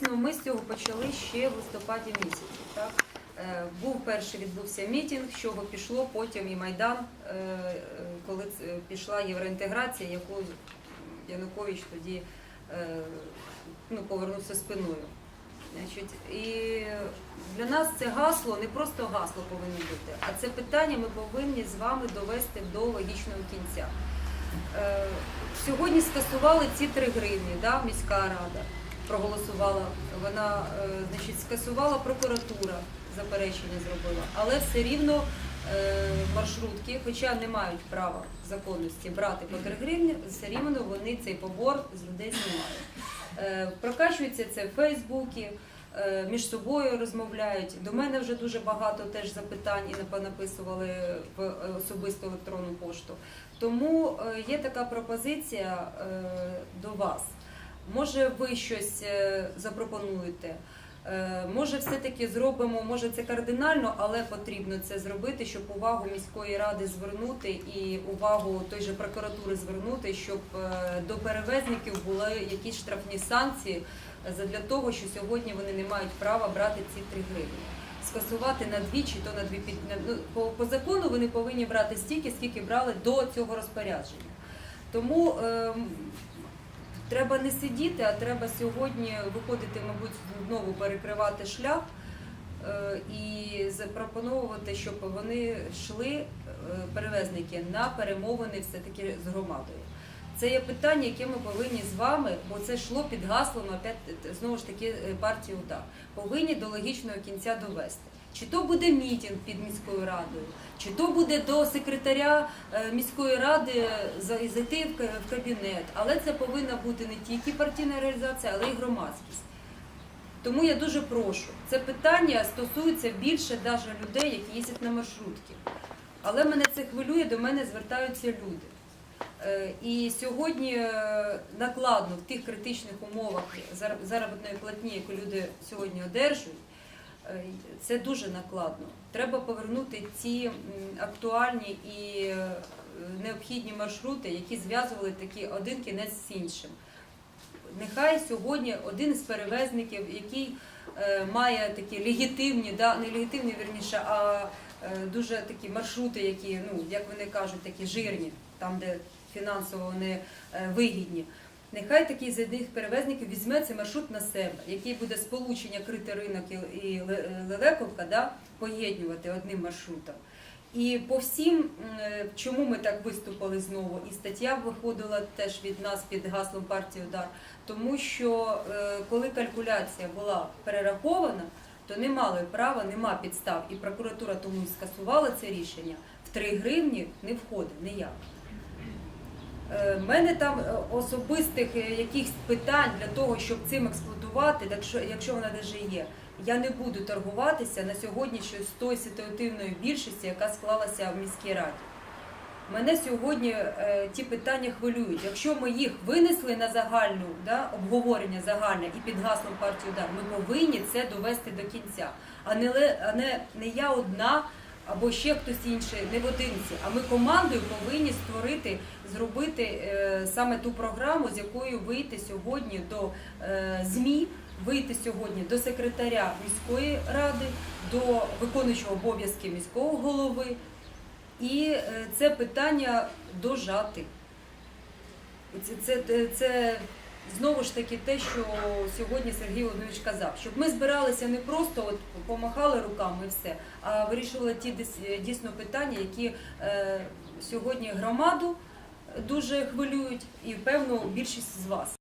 Дійсно, ми з цього почали ще в листопаді місяці. Так? Е, Був перший відбувся мітинг, з чого пішло потім і Майдан, е, е, коли пішла євроінтеграція, яку Янукович тоді ну, повернувся спиною. І для нас це гасло не просто гасло повинно бути, а це питання ми повинні з вами довести до логічного кінця. Сьогодні скасували ці 3 гривні, да, міська рада проголосувала. Вона е, значить, скасувала прокуратура, заперечення зробила, але все рівно е, маршрутки, хоча не мають права законності брати по 3 гривні, все рівно вони цей побор з людей знімають. Е, Прокачується це в Фейсбуці, між собою розмовляють. До мене вже дуже багато теж запитань і напа- написували в особисту електронну пошту. Тому є така пропозиція до вас. Може, ви щось е, запропонуєте? Е, Може, все-таки зробимо, може це кардинально, але потрібно це зробити, щоб увагу міської ради звернути і увагу той же прокуратури звернути, щоб е, до перевезників були якісь штрафні санкції е, для того, що сьогодні вони не мають права брати ці 3 гривні. Скасувати на дві чи то на дві під ну, по, по закону вони повинні брати стільки, скільки брали до цього розпорядження. Тому ем, треба не сидіти, а треба сьогодні виходити, мабуть, знову перекривати шлях е, і запропонувати, щоб вони йшли, е, перевезники, на перемовини все-таки з громадою. Це є питання, яке ми повинні з вами, бо це йшло під гаслом опять знову ж таки е, партії УДА. Повинні до логічного кінця довести. Чи то буде мітинг під міською радою, чи то буде до секретаря е, міської ради зайти в кабінет. Але це повинна бути не тільки партійна реалізація, але й громадськість. Тому я дуже прошу. Це питання стосується більше навіть людей, які їздять на маршрутки. Але мене це хвилює, до мене звертаються люди. Е, І сьогодні е, накладно в тих критичних умовах заробітної платні, яку люди сьогодні одержують, це дуже накладно. Треба повернути ці актуальні і е, необхідні маршрути, які зв'язували такі один кінець з іншим. Нехай сьогодні один із перевезників, який е, має такі легітимні, да, не легітимні, вірніше, а е, дуже такі маршрути, які, ну, як вони кажуть, такі жирні, там, де фінансово вони вигідні. Нехай такий з одних перевезників візьме цей маршрут на себе, який буде сполучення крити ринок і- і Лелековка, да, поєднувати одним маршрутом. І по всім, е, чому ми так виступили знову, і стаття виходила теж від нас під гаслом партії Удар, тому що е, коли калькуляція була перерахована, то не мали права, нема підстав, і прокуратура тому скасувала це рішення. В 3 гривні не входить ніяк. Е, мене там е, особистих е, якихось питань для того, щоб цим експлуатувати, якщо, якщо вона вже є. Я не буду торгуватися на сьогодні з тою ситуативною більшістю, яка склалася в міській раді. Мене сьогодні е, ті питання хвилюють. Якщо ми їх винесли на загальну да, обговорення загальне і під гаслом партії удар, ми повинні це довести до кінця. А не, а не, не я одна або ще хтось інший, не в одинці. А ми командою повинні створити, зробити е, саме ту програму, з якою вийти сьогодні до е, ЗМІ, вийти сьогодні до секретаря міської ради, до виконуючого обов'язки міського голови. І е, це питання дожати. Це, це, це знову ж таки те, що сьогодні Сергій Володимирович казав, щоб ми збиралися не просто от помахали руками і все, а вирішували ті дис- дійсно питання, які е, сьогодні громаду дуже хвилюють, і певно більшість з вас.